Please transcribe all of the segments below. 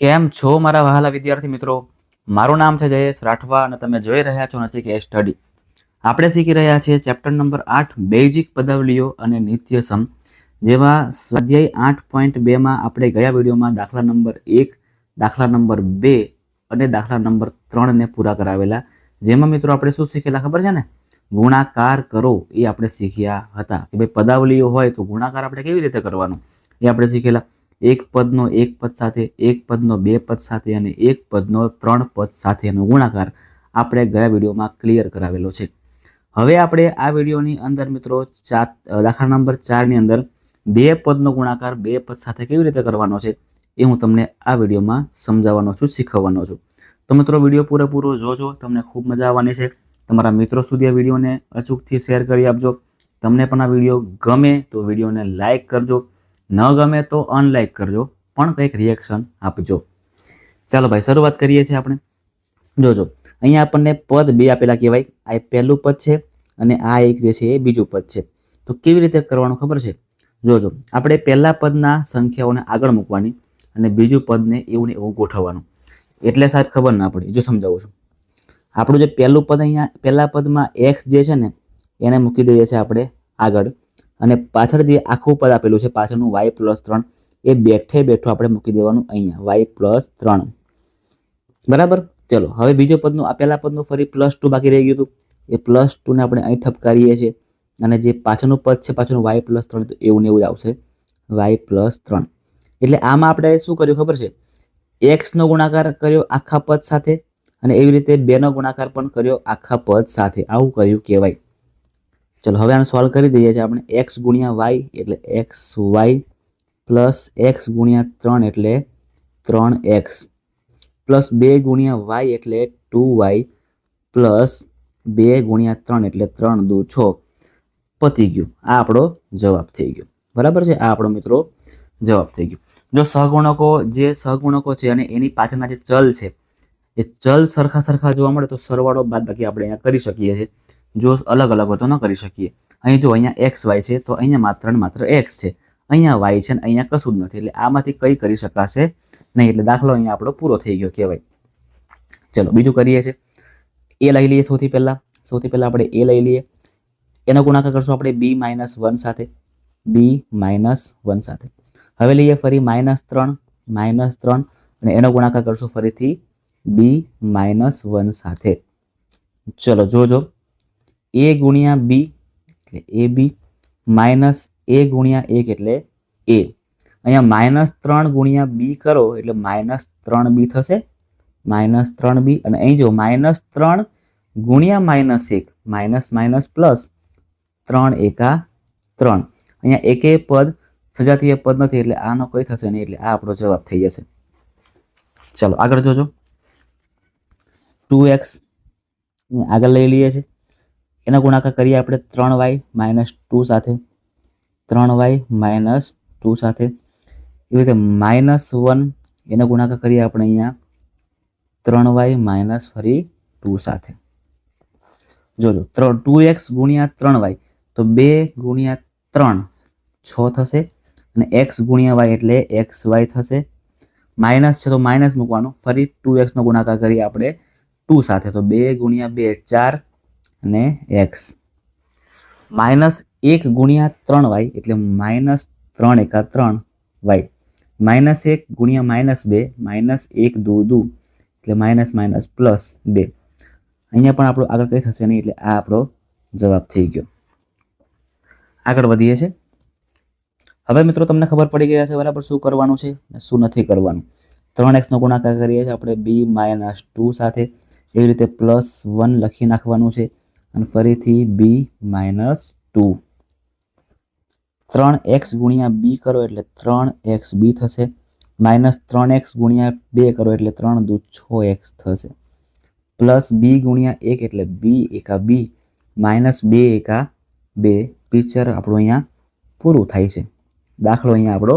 કેમ છો મારા વહાલા વિદ્યાર્થી મિત્રો? મારું નામ છે જયેશ રાઠવા અને તમે જોઈ રહ્યા છો નચિક કે સ્ટડી આપણે શીખી રહ્યા છીએ ચેપ્ટર નંબર આઠ બેઝિક પદાવલીઓ અને નિત્યસમ, જેમાં સ્વાધ્યાય આઠ પોઈન્ટ બેમાં આપણે ગયા વિડીયોમાં દાખલા નંબર એક, દાખલા નંબર બે અને દાખલા નંબર ત્રણને પૂરા કરાવેલા. જેમાં મિત્રો આપણે શું શીખેલા ખબર છે ને? ગુણાકાર કરો એ આપણે શીખ્યા હતા. કે ભાઈ પદાવલીઓ હોય તો ગુણાકાર આપણે કેવી રીતે કરવાનો? એ આપણે શીખેલા. એક પદનો એક પદ સાથે, એક પદનો બે પદ સાથે અને એક પદનો ત્રણ પદ સાથેનો ગુણાકાર આપણે ગયા વિડીયોમાં ક્લિયર કરાવેલો છે. હવે આપણે આ વિડીયોની અંદર મિત્રો ચાર દાખલા નંબર ચારની અંદર બે પદનો ગુણાકાર બે પદ સાથે કેવી રીતે કરવાનો છે એ હું તમને આ વિડીયોમાં સમજાવવાનો છું, શીખવવાનો છું. તો મિત્રો વીડિયો પૂરેપૂરો જોજો, તમને ખૂબ મજા આવવાની છે. તમારા મિત્રો સુધી આ વિડીયોને અચૂકથી શેર કરી આપજો. તમને પણ આ વીડિયો ગમે તો વિડીયોને લાઇક કરજો. ન ગમે તો અનલાઈક કરજો, પણ કંઈક રિએક્શન આપજો. ચાલો ભાઈ, શરૂઆત કરીએ છીએ આપણે. જોજો, અહીંયા આપણને પદ બે આપેલા કહેવાય. આ પહેલું પદ છે અને આ એક જે છે એ બીજું પદ છે. તો કેવી રીતે કરવાનું ખબર છે? જોજો, આપણે પહેલા પદના સંખ્યાઓને આગળ મૂકવાની અને બીજું પદને એવું ને એવું ગોઠવવાનું. એટલે સાહેબ ખબર ના પડી, જો સમજાવું છું. આપણું જે પહેલું પદ અહીંયા, પહેલા પદમાં એક્સ જે છે ને, એને મૂકી દઈએ છીએ આપણે આગળ. અને પાછળ જે આખું પદ આપેલું છે, પાછળનું વાય પ્લસ ત્રણ, એ બેઠે બેઠું આપણે મૂકી દેવાનું અહીંયા વાય પ્લસ ત્રણ. બરાબર? ચલો, હવે બીજો પદનું આપેલા પદનું ફરી પ્લસ ટુ બાકી રહી ગયું હતું. એ પ્લસ ટુને આપણે અહીં ઠપકારીએ છીએ. અને જે પાછળનું પદ છે, પાછળનું વાય પ્લસ ત્રણ, તો એવું ને એવું જ આવશે. વાય પ્લસ ત્રણ. એટલે આમાં આપણે શું કર્યું ખબર છે? એક્સનો ગુણાકાર કર્યો આખા પદ સાથે અને એવી રીતે બેનો ગુણાકાર પણ કર્યો આખા પદ સાથે. આવું કર્યું કહેવાય. ચલો હવે આને સોલ્વ કરી દઈએ છીએ આપણે એક્સ ગુણ્યા વાય એટલે એક્સ વાય પ્લસ એક્સ ગુણ્યા ત્રણ એટલે ત્રણ એક્સ પ્લસ બે ગુણ્યા વાય એટલે ટુ વાય પ્લસ બે ગુણ્યા ત્રણ એટલે ત્રણ દુ છ પતી ગયું. આ આપણો જવાબ થઈ ગયો. બરાબર છે? આ આપણો મિત્રો જવાબ થઈ ગયો. જો સહગુણકો જે સહગુણકો છે અને એની પાછળના જે ચલ છે, એ ચલ સરખા સરખા જોવા મળે તો સરવાળો બાદ બાકી આપણે અહીંયા કરી શકીએ છીએ. જો અલગ અલગ હોય તો ન કરી શકીએ. અહીં જો અહીંયા એક્સ, વાય છે, તો અહીંયા માત્ર ને માત્ર એક્સ છે. અહીંયા વાય છે ને અહીંયા કશું જ નથી, એટલે આમાંથી કઈ કરી શકાશે નહીં, એટલે દાખલો અહીંયા આપણો પૂરો થઈ ગયો કહેવાય. ચલો, બીજું કરીએ છીએ એ લઈ લઈએ સૌથી પહેલાં. સૌથી પહેલાં આપણે એ લઈ લઈએ. એનો ગુણાકાર કરશું આપણે બી માઇનસ વન સાથે. બી માઇનસ વન સાથે. હવે લઈએ ફરી માઇનસ ત્રણ માઇનસ ત્રણ, અને એનો ગુણાકાર કરશું ફરીથી બી માઇનસ વન સાથે. ચલો, જોજો. એ ગુણ્યા બી એટલે એ બી માઇનસ એ ગુણ્યા એક એટલે એ અહીંયા માઇનસ ત્રણ ગુણ્યા બી કરો, એટલે માઇનસ ત્રણ બી થશે. માઇનસ ત્રણ બી અને અહીં જો માઇનસ ત્રણ ગુણ્યા માઇનસ એક માઇનસ માઇનસ પ્લસ ત્રણ એકા ત્રણ. અહીંયા એકે પદ, સજાતીય પદ નથી, એટલે આનો કોઈ થશે નહીં, એટલે આ આપણો જવાબ થઈ જશે. ચાલો, આગળ જોજો. ટુ એક્સ આગળ લઈ લઈએ છીએ. એનો ગુણાકાર કરીએ આપણે ત્રણ વાય માઇનસ ટુ સાથે. ત્રણ વાય માઇનસ ટુ સાથે. એવી રીતે માઇનસ વન એનો ગુણાકાર કરીએ આપણે અહીંયા. ત્રણ વાય માઇનસ ફરી ટુ સાથે. જોજો ત્રણ, ટુ એક્સ ગુણ્યા ત્રણ વાય. તો બે ગુણ્યા ત્રણ છ થશે. અને એક્સ ગુણ્યા વાય એટલે એક્સ વાય થશે. માઇનસ છે તો માઇનસ મૂકવાનું. ફરી ટુ એક્સનો ગુણાકાર કરીએ આપણે ટુ સાથે. તો બે ગુણ્યા બે, ચાર. અને એક્સ માઇનસ એક ગુણ્યા ત્રણ વાય, એટલે માઇનસ ત્રણ એકા ત્રણ વાય. માઇનસ એક ગુણ્યા માઇનસ બે, માઇનસ એક દુ દુ, એટલે માઇનસ માઇનસ પ્લસ બે. અહીંયા પણ આપણો આગળ કંઈ થશે નહીં, એટલે આ આપણો જવાબ થઈ ગયો. આગળ વધીએ છે. હવે મિત્રો તમને ખબર પડી ગયા છે બરાબર શું કરવાનું છે શું નથી કરવાનું. ત્રણ એક્સનો ગુણાકાર કરીએ છીએ, આપણે બી માઇનસ ટુ સાથે એવી રીતે પ્લસ વન લખી નાખવાનું છે. અને ફરીથી બી માઇનસ ટુ ત્રણ એક્સ ગુણ્યા બી કરો એટલે ત્રણ એક્સ બી થશે. માઇનસ ત્રણ એક્સ ગુણ્યા બે કરો એટલે ત્રણ દુ છ એક્સ થશે. પ્લસ બી ગુણ્યા એક એટલે બી એકા બી માઇનસ બે એકા બે. પિક્ચર આપણું અહીંયા પૂરું થાય છે. દાખલો અહીંયા આપણો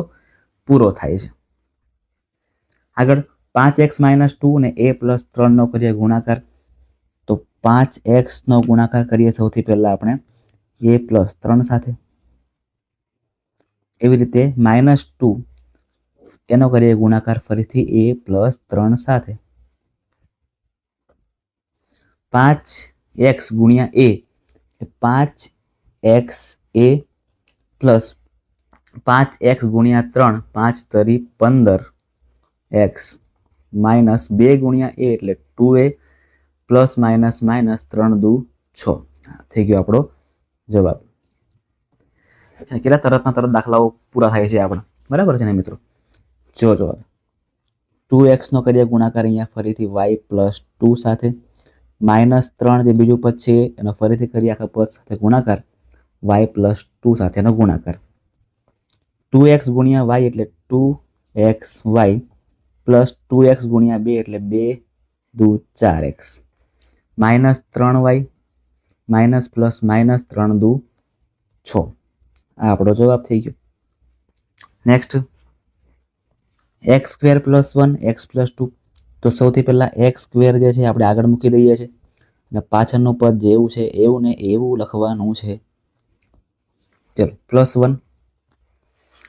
પૂરો થાય છે. આગળ પાંચ એક્સ માઇનસ ટુ અને એ પ્લસ ત્રણનો કરીએ ગુણાકાર. પાંચ એક્સનો ગુણાકાર કરીએ સૌથી પહેલાં આપણે. એ પ્લસ ત્રણ સાથે. એવી રીતે માઇનસ ટુ એનો કરીએ ગુણાકાર ફરીથી એ પ્લસ ત્રણ સાથે. પાંચ એક્સ ગુણ્યા એ પાંચ એક્સ એ પ્લસ પાંચ એક્સ ગુણ્યા ત્રણ, પાંચ તરી પંદર એક્સ માઇનસ બે ગુણ્યા એ એટલે two A plus minus minus ત્રણ દુ છ. થઈ ગયો આપણો જવાબ. અચ્છા, કેટલા તરતના તરત દાખલાઓ પૂરા થાય છે આપણા? બરાબર છે ને મિત્રો? જો જો. ટુ એક્સનો કરીએ ગુણાકાર અહીંયા ફરીથી વાય પ્લસ ટુ સાથે. માઇનસ ત્રણ જે બીજું પદ છે એનો ફરીથી કરીએ આખા પદ સાથે ગુણાકાર. વાય પ્લસ ટુ સાથેનો ગુણાકાર. ટુ એક્સ ગુણ્યા વાય એટલે two X Y plus two X ગુણ્યા બે એટલે બે દુ ચાર એક્સ. માઇનસ ત્રણ વાય, માઇનસ પ્લસ માઇનસ ત્રણ દુ છ. આ આપણો જવાબ થઈ ગયો. Next X square plus one X plus two તો સૌથી પહેલાં એક્સ સ્ક્વેર જે છે આપણે આગળ મૂકી દઈએ છીએ. અને પાછળનું પદ જેવું છે, એવું ને એવું લખવાનું છે. ચલો પ્લસ વન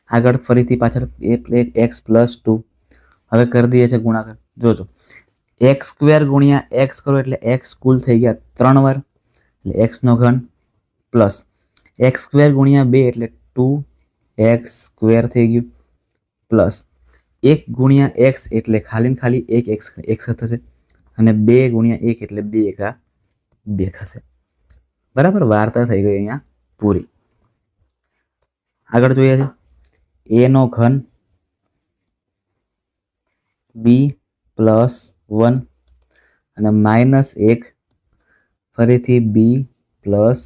આગળ ફરીથી પાછળ એ એક્સ પ્લસ ટુ હવે કરી દઈએ છીએ ગુણાકાર. જોજો. એક્સ સ્ક્વેર ગુણ્યા એક્સ કરો એટલે એક્સ કુલ થઈ ગયા ત્રણ વાર. એટલે એક્સનો ઘન પ્લસ એક્સ સ્ક્વેર ગુણ્યા બે એટલે ટુ એક્સ સ્ક્વેર થઈ ગયું પ્લસ એક ગુણ્યા એક્સ એટલે ખાલી ખાલી એક એક્સ એક્સ થશે. અને બે ગુણ્યા એક એટલે બે એકા બે થશે. બરાબર? વાર્તા થઈ ગઈ અહીંયા પૂરી. આગળ જોઈએ છે. એનો ઘન બી પ્લસ વન અને માઇનસ એક ફરીથી બી પ્લસ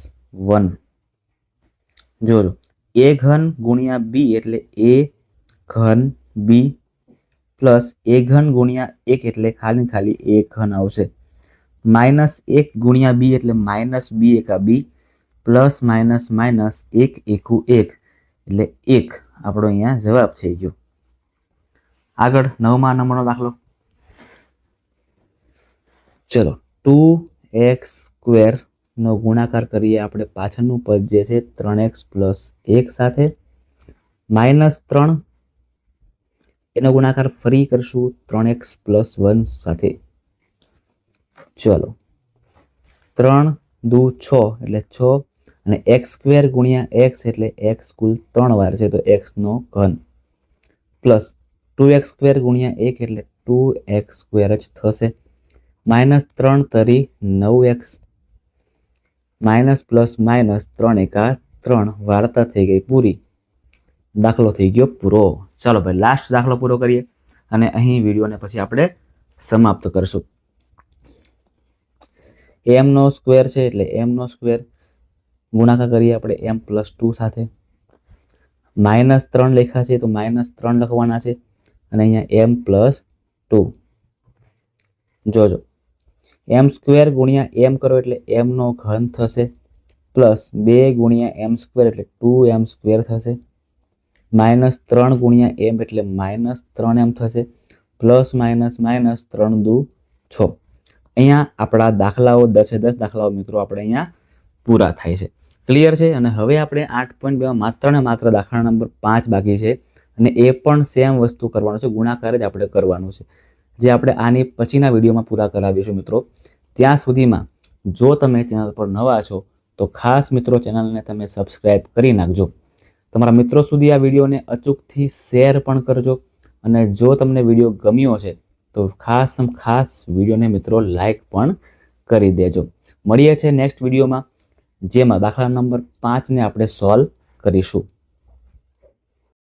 વન. જોજો, એ ઘન ગુણ્યા બી એટલે એ ઘન બી પ્લસ એ ઘન ગુણ્યા એક એટલે ખાલી ખાલી એ ઘન આવશે. માઇનસ એક ગુણ્યા બી એટલે માઇનસ બી એકા બી પ્લસ માઇનસ માઇનસ એક એકુ એક એટલે એક. આપણો અહીંયા જવાબ થઈ ગયો. આગળ નવમા નંબરનો દાખલો. ચલો ટુ એક્સ સ્ક્વેરનો ગુણાકાર કરીએ આપણે પાછળનું પદ જે છે ત્રણ એક્સ પ્લસ એક સાથે. માઇનસ ત્રણ, એનો ગુણાકાર ફરી કરશું ત્રણ એક્સ પ્લસ વન સાથે. ચલો, ત્રણ દુ છ એટલે છ અને એક્સ સ્ક્વેર ગુણ્યા એક્સ એટલે એક્સ કુલ ત્રણ વાર છે તો એક્સનો ઘન. પ્લસ ટુ એક્સ સ્ક્વેર ગુણ્યા એક એટલે ટુ એક્સ સ્ક્વેર જ થશે. માઇનસ ત્રણ તરી નવ એક્સ. માઇનસ પ્લસ માઇનસ ત્રણ એકા ત્રણ. વાર્તા થઈ ગઈ પૂરી. દાખલો થઈ ગયો પૂરો. ચાલો ભાઈ લાસ્ટ દાખલો પૂરો કરીએ અને અહીં વિડીયોને પછી આપણે સમાપ્ત કરશું. એમનો સ્ક્વેર છે એટલે એમનો સ્ક્વેર ગુણાકાર કરીએ આપણે એમ પ્લસ ટુ સાથે. માઇનસ ત્રણ લેખા છે તો માઇનસ ત્રણ લખવાના છે. અને અહીંયા એમ પ્લસ ટુ જોજો. એમ સ્ક્વેર ગુણ્યા એમ કરો એટલે એમનો ઘન થશે પ્લસ બે ગુણ્યા એમ સ્ક્વેર એટલે ટુ એમ સ્ક્વેર થશે. માઇનસ ત્રણ ગુણ્યા એમ એટલે માઇનસ ત્રણ એમ થશે. પ્લસ માઇનસ માઇનસ ત્રણ દુ છ. અહીંયા આપણા દાખલાઓ દસે દસ દાખલાઓ મિત્રો આપણે અહીંયા પૂરા થાય છે. ક્લિયર છે? અને હવે આપણે આઠ પોઈન્ટ બેમાં માત્ર ને માત્ર દાખલા નંબર પાંચ બાકી છે. અને એ પણ સેમ વસ્તુ કરવાનું છે. ગુણાકાર જ આપણે કરવાનું છે. જે આપણે આની પછીના વિડીયોમાં પૂરા કરાવીશું મિત્રો. ત્યાં સુધીમાં જો તમે ચેનલ પર નવા છો, તો ખાસ મિત્રો ચેનલને તમે સબસ્ક્રાઈબ કરી નાખજો. તમારા મિત્રો સુધી આ વિડીયોને અચૂકથી શેર પણ કરજો અને જો તમને વીડિયો ગમ્યો છે, તો ખાસ ખાસ વિડીયોને મિત્રો લાઈક પણ કરી દેજો. મળીએ છીએ નેક્સ્ટ વિડીયોમાં, જેમાં દાખલા નંબર પાંચને આપણે સોલ્વ કરીશું.